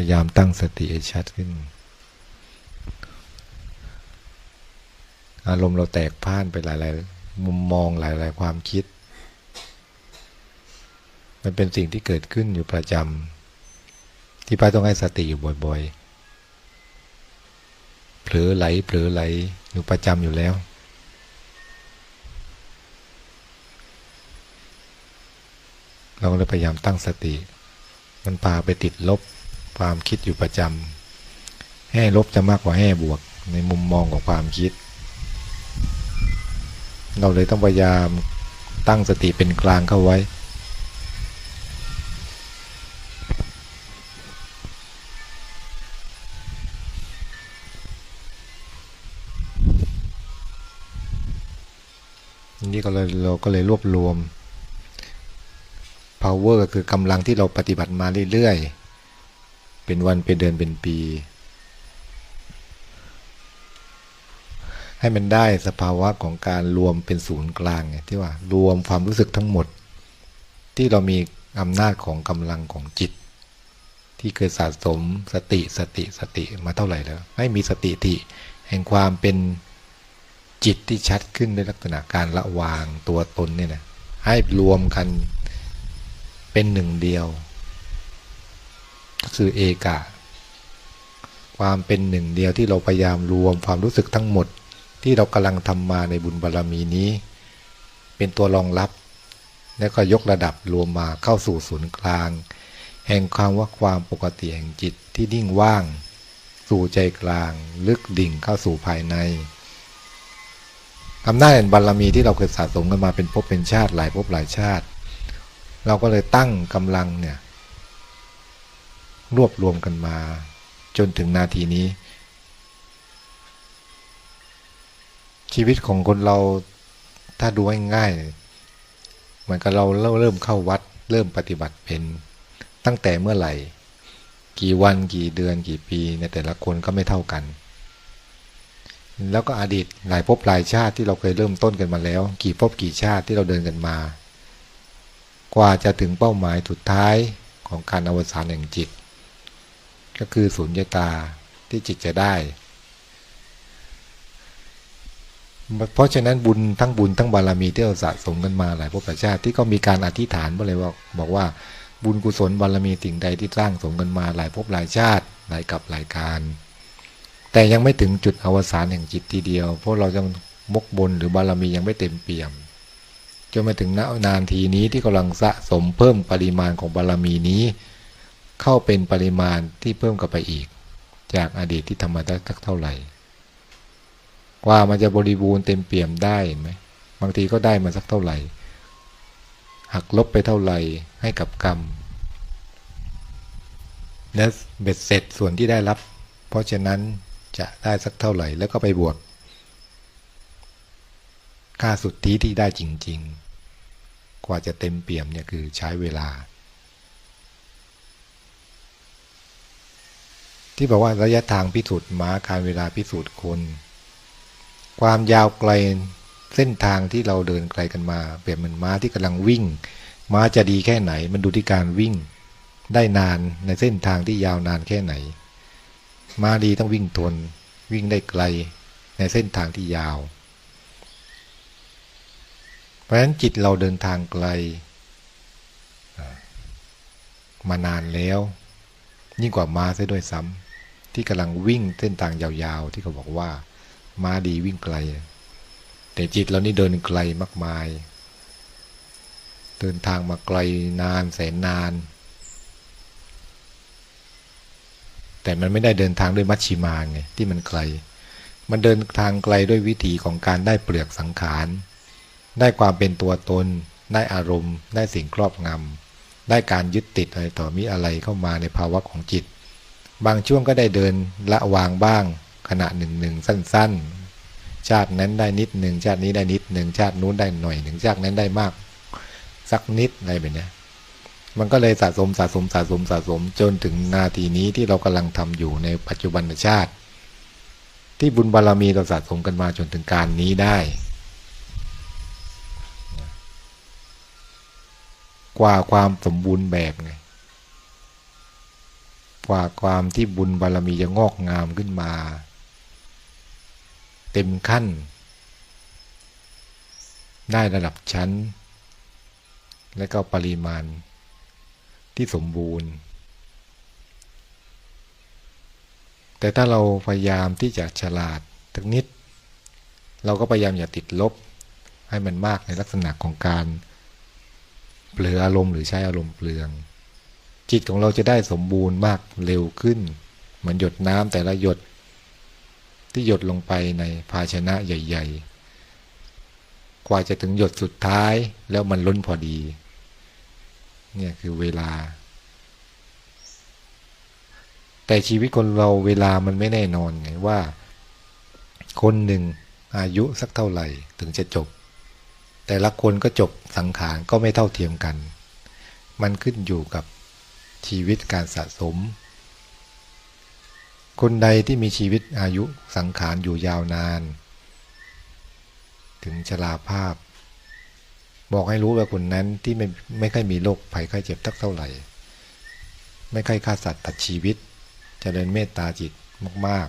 พยายามตั้งสติให้ชัดขึ้น อารมณ์เราแตกพ่านไปหลาย ๆ มุมมองหลาย ๆ ความคิด มันเป็นสิ่งที่เกิดขึ้นอยู่ประจำที่ป้าต้องให้สติอยู่บ่อย ๆ เผลอไหลเผลอไหลอยู่ประจำอยู่แล้วเราก็เลยพยายามตั้งสติ มันพาไปติดลบ ความคิดอยู่ประจำแห่ลบจะมากกว่าแห่บวก ในมุมมองของความคิด เราเลยต้องพยายามตั้งสติเป็นกลางเข้าไว้ นี่ก็เลยเราก็เลยรวบรวม power ก็คือกำลังที่เราปฏิบัติมาเรื่อยๆ เป็นวันเป็นเดือนเป็นปี ให้มันได้สภาวะของการรวมเป็นศูนย์กลางไงที่ว่ารวมความรู้สึกทั้งหมด ที่เรามีอำนาจของกำลังของจิต ที่เคยสะสมสติสติสติมาเท่าไหร่แล้ว ให้มีสติติแห่งความเป็นจิตที่ชัดขึ้นในลักษณะการละวางตัวตนเนี่ยนะให้รวมกันเป็นหนึ่งเดียว คือเอกะ ความเป็นหนึ่งเดียวที่เราพยายามรวมความรู้สึกทั้งหมด ที่เรากำลังทำมาในบุญบารรมีนี้ เป็นตัวรองรับ แล้วก็ยกระดับรวมมาเข้าสู่ศูนย์กลาง แห่งความว่าความปกติแห่งจิตที่นิ่งว่าง สู่ใจกลาง ลึกดิ่งเข้าสู่ภายในอำนาจแห่งบารรมีที่เราเคยสะสมกันมาเป็นภพเป็นชาติหลายภพหลายชาติ เราก็เลยตั้งกำลังเนี่ย รวบรวมกันมา จนถึงนาทีนี้ ชีวิตของคนเราถ้าดูง่ายๆเหมือนกับเราเริ่มเข้าวัด เริ่มปฏิบัติเป็นตั้งแต่เมื่อไหร่ กี่วันกี่เดือนกี่ปีในแต่ละคนก็ไม่เท่ากัน แล้วก็อดีตหลายภพหลายชาติที่เราเคยเริ่มต้นกันมาแล้ว กี่ภพกี่ชาติที่เราเดินกันมา กว่าจะถึงเป้าหมายสุดท้ายของการอวสานแห่งจิต ก็คือสุญญตาที่จิตจะได้ เพราะฉะนั้นบุญทั้งบุญทั้งบารมีที่เราสะสมกันมาหลายภพหลายชาติที่ก็มีการอธิษฐานไปเลยว่าบอกว่าบุญกุศลบารมีสิ่งใดที่สร้างสมกันมาหลายภพหลายชาติหลายกับหลายการ แต่ยังไม่ถึงจุดอวสานแห่งจิตทีเดียว เพราะเรายังมกบนหรือบารมียังไม่เต็มเปี่ยมจนมาถึงนานทีนี้ที่กำลังสะสมเพิ่มปริมาณของบารมีนี้ เข้าเป็นปริมาณที่เพิ่มกับไปอีก จากอดีตที่ทำมาได้สักเท่าไหร่ กว่ามันจะบริบูรณ์เต็มเปี่ยมได้ไหมบางทีก็ได้มาสักเท่าไหร่ หักลบไปเท่าไหร่ให้กับกรรมและเบ็ดเสร็จส่วนที่ได้รับ เพราะฉะนั้นจะได้สักเท่าไหร่ แล้วก็ไปบวกค่าสุดที่ที่ได้จริง ๆ กว่าจะเต็มเปี่ยมเนี่ยคือใช้เวลา ที่บอกว่าระยะทางพิสูจน์ม้าการเวลาพิสูจน์คน ความยาวไกลเส้นทางที่เราเดินไกลกันมา เปรียบเหมือนม้าที่กำลังวิ่ง ม้าจะดีแค่ไหน มันดูที่การวิ่ง ได้นานในเส้นทางที่ยาวนานแค่ไหน ม้าดีต้องวิ่งทน วิ่งได้ไกลในเส้นทางที่ยาว เพราะฉะนั้นจิตเราเดินทางไกล มานานแล้ว ยิ่งกว่าม้าซะด้วยซ้ำ ที่กำลังวิ่งเส้นทางยาวๆ ที่เขาบอกว่า ม้าดีวิ่งไกล แต่จิตเรานี่เดินไกลมากมาย เดินทางมาไกลนานแสนนาน แต่มันไม่ได้เดินทางด้วยมัชชิมาไงที่มันไกล มันเดินทางไกลด้วยวิถีของการได้เปลือกสังขาร ได้ความเป็นตัวตน ได้อารมณ์ ได้สิ่งครอบงำได้การยึดติดอะไรต่อมีอะไรเข้ามาในภาวะของจิต บางช่วงก็ได้เดินละวางบ้าง ขณะหนึ่งหนึ่งสั้น ๆ ชาตินั้นได้นิดหนึ่งชาตินี้ได้นิดหนึ่งชาตินู้นได้หน่อยหนึ่งชาตินั้นได้มาก สักนิดอะไรแบบนี้มันก็เลยสะสมสะสมสะสมสะสมจนถึงนาทีนี้ที่เรากำลังทำอยู่ในปัจจุบันชาติ ที่บุญบารรมีเราสะสมกันมาจนถึงการนี้ได้ กว่าความสมบูรณ์แบบไง กว่าความที่บุญบารมีจะงอกงามขึ้นมา เต็มขั้น ได้ระดับชั้น และก็ปริมาณที่สมบูรณ์ แต่ถ้าเราพยายามที่จะฉลาดทักนิด เราก็พยายามอย่าติดลบ ให้มันมากในลักษณะของการเปลืออารมณ์หรือใช้อารมณ์เปลือง จิตของเราจะได้สมบูรณ์มากเร็วขึ้น เหมือนหยดน้ำแต่ละหยด ที่หยดลงไปในภาชนะใหญ่ ๆ กว่าจะถึงหยดสุดท้ายแล้วมันล้นพอดี เนี่ยคือเวลา แต่ชีวิตคนเราเวลามันไม่แน่นอนไงว่า คนหนึ่งอายุสักเท่าไหร่ถึงจะจบ แต่ละคนก็จบสังขารก็ไม่เท่าเทียมกัน มันขึ้นอยู่กับ ชีวิตการสะสม คนใดที่มีชีวิตอายุสังขารอยู่ยาวนาน ถึงชราภาพ บอกให้รู้ว่าคนนั้นที่ไม่ไม่ค่อยมีโรคภัยไข้เจ็บทักเท่าไหร่ ไม่ค่อยฆ่าสัตว์ตัดชีวิตจเจริญเมตตาจิตมาก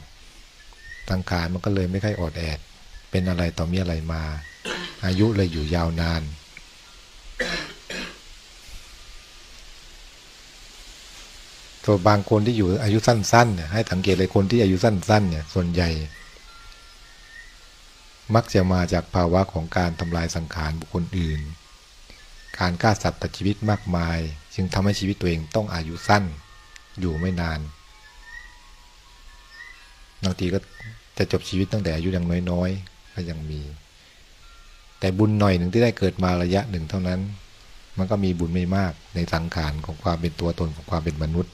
ๆสังขารมันก็เลยไม่ค่อยอดแอด เป็นอะไรต่อมีอะไรมา อายุเลยอยู่ยาวนาน ส่วบางคนที่อยู่อายุสั้นๆเนี่ยให้สังเกตเลยคนที่อายุสั้นๆเนี่ยส่วนใหญ่ มักจะมาจากภาวะของการทำลายสังขารบุคคลอื่น การฆ่าสัตว์ตัดชีวิตมากมาย จึงทำให้ชีวิตตัวเองต้องอายุสั้น อยู่ไม่นานบางทีก็จะจบชีวิตตั้งแต่อายุยังน้อยๆก็ยังมี แต่บุญหน่อยหนึ่งที่ได้เกิดมาระยะหนึ่งเท่านั้น มันก็มีบุญไม่มากในสังขารของความเป็นตัวตนของความเป็นมนุษย์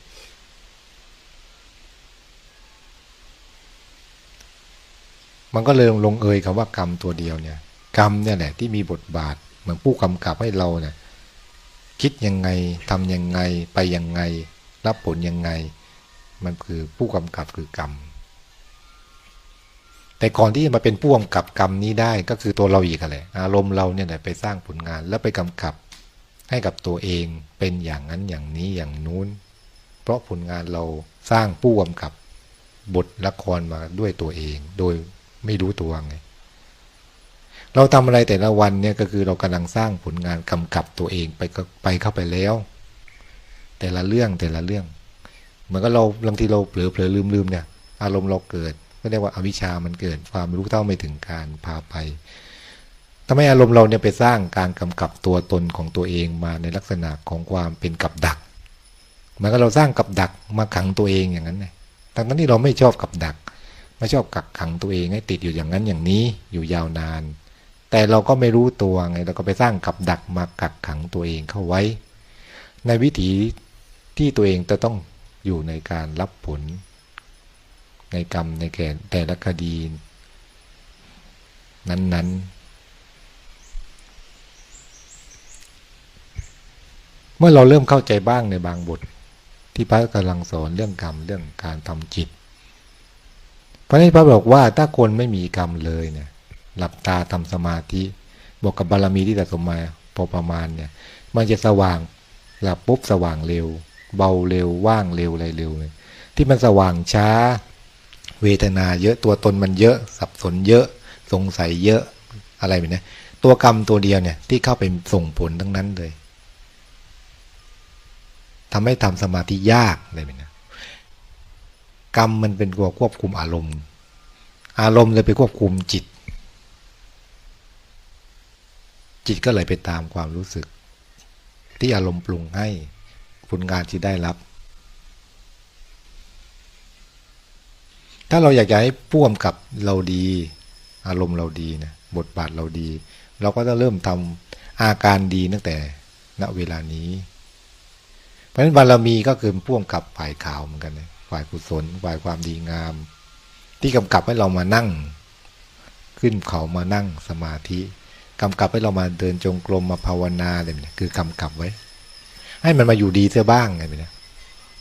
มันก็เลยลงเอยคำว่ากรรมตัวเดียวเนี่ย กรรมเนี่ยแหละที่มีบทบาท เหมือนผู้กำกับให้เราเนี่ยคิดยังไงทำยังไงไปยังไง รับผลยังไง มันคือผู้กำกับคือกรรม แต่ก่อนที่จะมาเป็นผู้กำกับกรรมนี้ได้ก็คือตัวเราอีกแหละอารมณ์เราเนี่ยไปสร้างผลงานแล้วไปกำกับให้กับตัวเองเป็นอย่างนั้นอย่างนี้อย่างนู้น เพราะผลงานเราสร้างผู้กำกับบทละครมาด้วยตัวเอง โดย ไม่รู้ตัวไง เราทำอะไรแต่ละวันเนี่ยก็คือเรากำลังสร้างผลงานกำกับตัวเองไปไปเข้าไปแล้ว แต่ละเรื่องแต่ละเรื่องเหมือนกับเราบางทีเราเผลอเผลอลืมลืมเนี่ย อารมณ์เราเกิดก็เรียกว่าอาวิชามันเกิดความรู้เท่าไม่ถึงการพาไปทำให้อารมณ์เราเนี่ยไปสร้างการกำกับตัวตนของตัวเองมาในลักษณะของความเป็นกับดักเหมือนกับเราสร้างกับดักมาขังตัวเองอย่างนั้นไงทั้งนั้นที่เราไม่ชอบกับดัก ไม่ชอบกักขังตัวเองให้ติดอยู่อย่างนั้นอย่างนี้อยู่ยาวนาน แต่เราก็ไม่รู้ตัวไงเราก็ไปสร้างกับดักมากักขังตัวเองเข้าไว้ ในวิถีที่ตัวเองจะต้องอยู่ในการรับผล ในกรรมในแก่แต่ละคดี นั้นๆ เมื่อเราเริ่มเข้าใจบ้างในบางบทที่พระกำลังสอนเรื่องกรรมเรื่องการทำจิต พระนิพพานบอกว่าถ้าคนไม่มีกรรมเลยเนี่ย หลับตาทำสมาธิบอกกับบารมีที่แต่สมมาพอประมาณเนี่ย มันจะสว่างหลับปุ๊บสว่างเร็ว เบาเร็วว่างเร็วอะไรเร็วเลยที่มันสว่างช้า เวทนาเยอะตัวตนมันเยอะสับสนเยอะ สงสัยเยอะอะไรแบบนี้ตัวกรรมตัวเดียวเนี่ยที่เข้าไปส่งผลทั้งนั้นเลยทำให้ทำสมาธิยากอะไรแบบนี้ กรรมมันเป็นตัวควบคุมอารมณ์ อารมณ์เลยไปควบคุมจิต จิตก็เลยไปตามความรู้สึก ที่อารมณ์ปรุงให้ผลงานที่ได้รับ ถ้าเราอยากจะให้พ่วมกับเราดี อารมณ์เราดีนะบทบาทเราดี เราก็จะเริ่มทำอาการดีตั้งแต่ณเวลานี้ เพราะฉะนั้นบารมีก็คือพ่วงกับฝ่ายขาวเหมือนกันนะฝ่ายกุศลฝ่ายความดีงาม ที่กำกับให้เรามานั่ง ขึ้นเขามานั่งสมาธิกำกับให้เรามาเดินจงกรมมาภาวนาอะไรแบบนี้คือกำกับไว้ ให้มันมาอยู่ดีเสียบ้างไงแบบนี้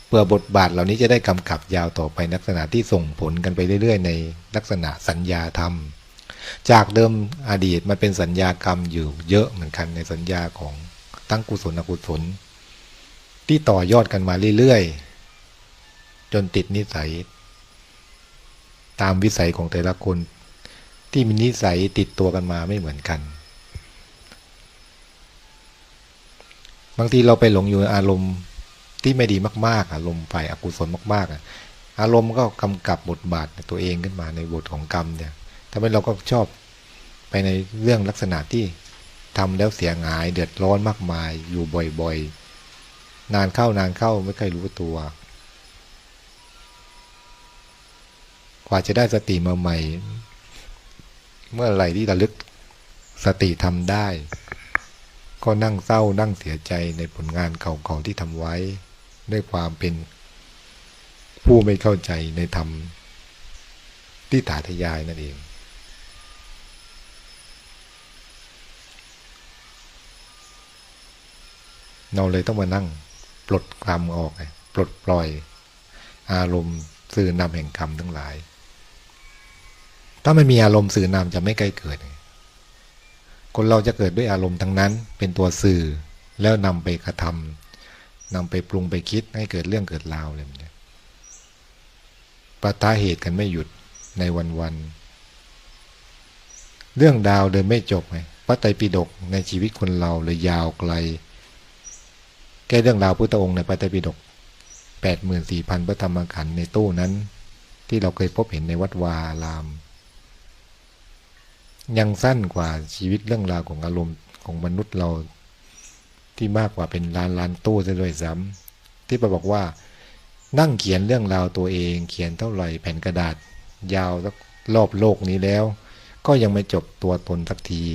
เพื่อบทบาทเหล่านี้จะได้กำกับยาวต่อไปลักษณะที่ส่งผลกันไปเรื่อย ๆ ในลักษณะสัญญาธรรม จากเดิมอดีตมันเป็นสัญญากรรมอยู่เยอะเหมือนกันในสัญญาของตั้งกุศลอกุศล ที่ต่อยอดกันมาเรื่อยๆ จนติดนิสัย ตามวิสัยของแต่ละคน ที่มีนิสัยติดตัวกันมาไม่เหมือนกัน บางทีเราไปหลงอยู่ในอารมณ์ที่ไม่ดีมาก ๆ อารมณ์ฝ่ายอกุศลมากๆ อารมณ์ก็กำกับบทบาทในตัวเองขึ้นมาในบทของกรรมเนี่ยทำให้เราก็ชอบไปในเรื่องลักษณะที่ทำแล้วเสียหายเดือดร้อนมากมายอยู่บ่อย ๆ นานเข้านานเข้าไม่เคยรู้ตัว กว่าจะได้สติมาใหม่ เมื่อไหร่ที่ระลึกสติทำได้ ก็นั่งเศร้านั่งเสียใจในผลงานเก่าๆที่ทำไว้ ด้วยความเป็น ผู้ไม่เข้าใจในธรรมที่ถาทยายนั่นเองเราเลยต้องมานั่ง ปลดกรรมออกไงปลดปล่อย อารมณ์สื่อนำแห่งกรรมทั้งหลาย ถ้าไม่มีอารมณ์สื่อนำจะไม่ใกล้เกิด คนเราจะเกิดด้วยอารมณ์ทั้งนั้น เป็นตัวสื่อแล้วนำไปกระทำนำไปปรุงไปคิดให้เกิดเรื่องเกิดราวอะไรแบบนี้ปะทะเหตุกันไม่หยุดในวันวันเรื่องดาวเดินไม่จบไงพระไตรปิฎกในชีวิตคนเราเลยยาวไกล แก้เรื่องราวพุทธองค์ในพระไตรปิฎกแปดหมื่นสี่พันพระธรรมขันธ์ในตู้นั้น ที่เราเคยพบเห็นในวัดวาอาราม ยังสั้นกว่าชีวิตเรื่องราวของอารมณ์ของมนุษย์เราที่มากกว่าเป็นล้านล้านตู้ซะด้วยซ้ำที่บอกว่า นั่งเขียนเรื่องราวตัวเอง เขียนเท่าไหร่แผ่นกระดาษ ยาวรอบโลกนี้แล้ว ก็ยังไม่จบตัวตนสักที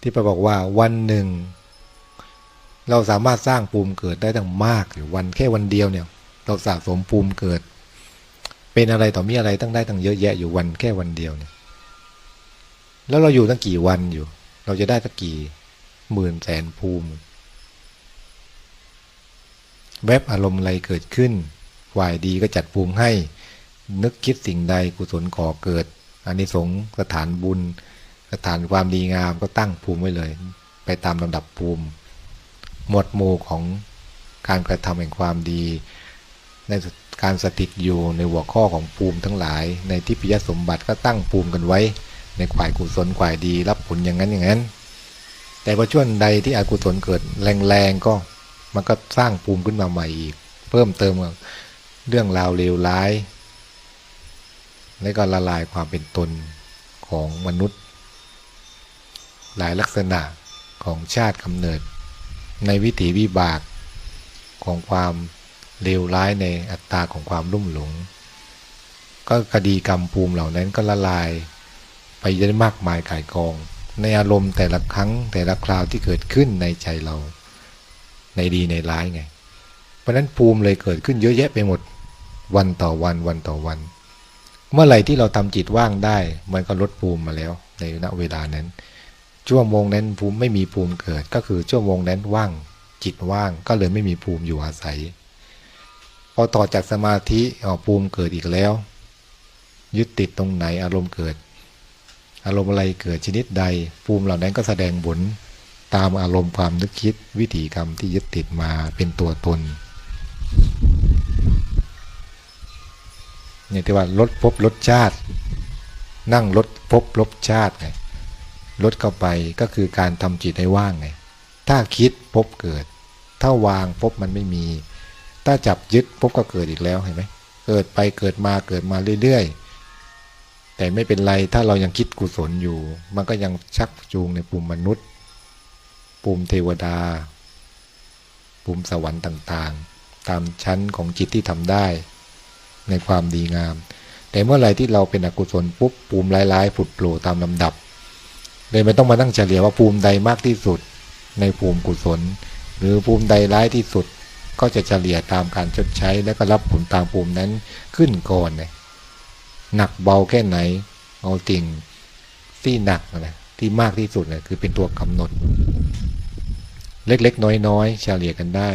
ที่ไปบอกว่าวันหนึ่ง เราสามารถสร้างภูมิเกิดได้ตั้งมากหรือวันแค่วันเดียวเนี่ย เราสะสมภูมิเกิด เป็นอะไรต่อมีอะไรตั้งได้ตั้งเยอะแยะอยู่วันแค่วันเดียวเนี่ย แล้วเราอยู่ตั้งกี่วันอยู่ เราจะได้สักกี่หมื่นแสนภูมิ แวบอารมณ์อะไรเกิดขึ้นฝ่ายดีก็จัดภูมิให้ นึกคิดสิ่งใดกุศลก่อเกิดอันนี้สงส์สถานบุญ สถานความดีงามก็ตั้งภูมิไว้เลย ไปตามลำดับภูมิ หมวดหมู่ของการกระทำแห่งความดี ในการสถิตอยู่ในหัวข้อของภูมิทั้งหลาย ในที่พิยสมบัติก็ตั้งภูมิกันไว้ ในขวายกุศลขวายดี รับผลอย่างนั้นอย่างนั้น แต่พอช่วงใดที่อกุศลเกิดแรงๆก็มันก็สร้างภูมิขึ้นมาใหม่อีก เพิ่มเติมเรื่องราวเลวร้าย และก็ละลายความเป็นตนของมนุษย์ หลายลักษณะของชาติกำเนิด ในวิถีวิบากของความเลวร้ายในอัตตาของความรุ่มหลง ก็คดีกรรมภูมิเหล่านั้นก็ละลาย ไปเยอะมากมายกายกอง ในอารมณ์แต่ละครั้งแต่ละคราวที่เกิดขึ้นในใจเรา ในดีในร้ายไง เพราะนั้นภูมิเลยเกิดขึ้นเยอะแยะไปหมดวันต่อวันวันต่อวัน เมื่อไหร่ที่เราทำจิตว่างได้ มันก็ลดภูมิมาแล้วในณเวลานั้น ชั่วโมงนั้นภูมิไม่มีภูมิเกิด ก็คือชั่วโมงนั้นว่างจิตว่างก็เลยไม่มีภูมิอยู่อาศัย พอต่อจากสมาธิออกภูมิเกิดอีกแล้ว ยึดติดตรงไหนอารมณ์เกิด อารมณ์อะไรเกิดชนิดใด ภูมิเหล่านั้นก็แสดงผลตามอารมณ์ความนึกคิดวิถีกรรมที่ยึดติดมาเป็นตัวตนเนี่ยที่ว่าลดพบลดชาติ นั่งลดพบลดชาติไง ลดเข้าไปก็คือการทำจิตให้ว่างไง ถ้าคิดพบเกิด ถ้าวางพบมันไม่มี ถ้าจับยึดพบก็เกิดอีกแล้วเห็นไหมเกิดไปเกิดมาเกิดมาเรื่อยๆ แต่ไม่เป็นไรถ้าเรายังคิดกุศลอยู่ มันก็ยังชักจูงในปุ่มมนุษย์ ปุ่มเทวดา ปุ่มสวรรค์ต่างๆ ตามชั้นของจิตที่ทำได้ ในความดีงาม แต่เมื่อไรที่เราเป็นอกุศลปุ๊บปุ่มร้ายๆผุดโผล่ตามลำดับ เลยไม่ต้องมานั่งเฉลี่ยว่าภูมิใดมากที่สุด ในภูมิกุศล หรือภูมิใดร้ายที่สุด ก็จะเฉลี่ยตามการชดใช้ และก็รับผลตามภูมินั้นขึ้นก่อนเนี่ยหนักเบาแค่ไหน เอาติ่งที่หนักนะที่มากที่สุดเนี่ยคือเป็นตัวกำหนด เล็กๆ น้อยๆเฉลี่ยกันได้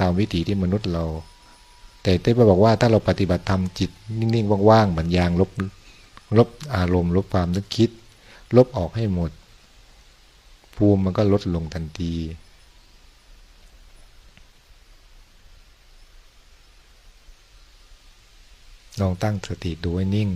ตามวิถีที่มนุษย์เรา แต่เต้ไปบอกว่าถ้าเราปฏิบัติธรรมจิตนิ่งๆว่างๆเหมือนยางลบลบอารมณ์ลบความนึกคิด ลบออกให้หมด ภูมิมันก็ลดลงทันที ลองตั้งสติดูให้นิ่ง